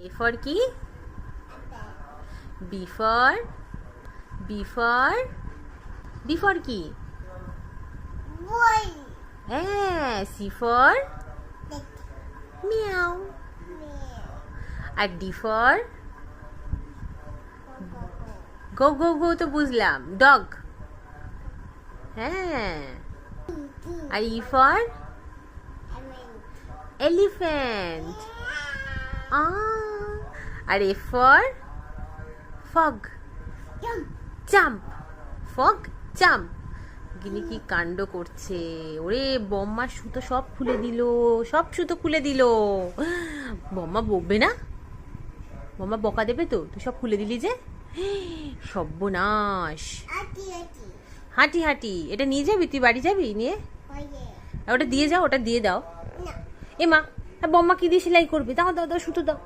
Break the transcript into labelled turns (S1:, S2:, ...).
S1: এ for কি? B for B for B for কি?
S2: Boy.
S1: হ্যাঁ সি ফর মিয়াও আর D for go go go তো বুঝলাম। ডগ হ্যাঁ। আর E for elephant R F for fog jump fog jump Gini কি কাণ্ড করছে? ওরে বম্মা সুতো সব খুলে দিল। সব সুতো খুলে দিল। বম্মা বকবে না? বম্মা বকা দেবে তো? তুই সব খুলে দিলি যে? সর্বনাশ. হাঁটি হাঁটি। এটা নিয়ে যাবি? তুই বাড়ি যাবি? নিয়ে? ওটা দিয়ে যাও ওটা দিয়ে দাও। এ মা বম্মা কি দিয়ে সেলাই করবে? দাও দাও দাও সুতো দাও।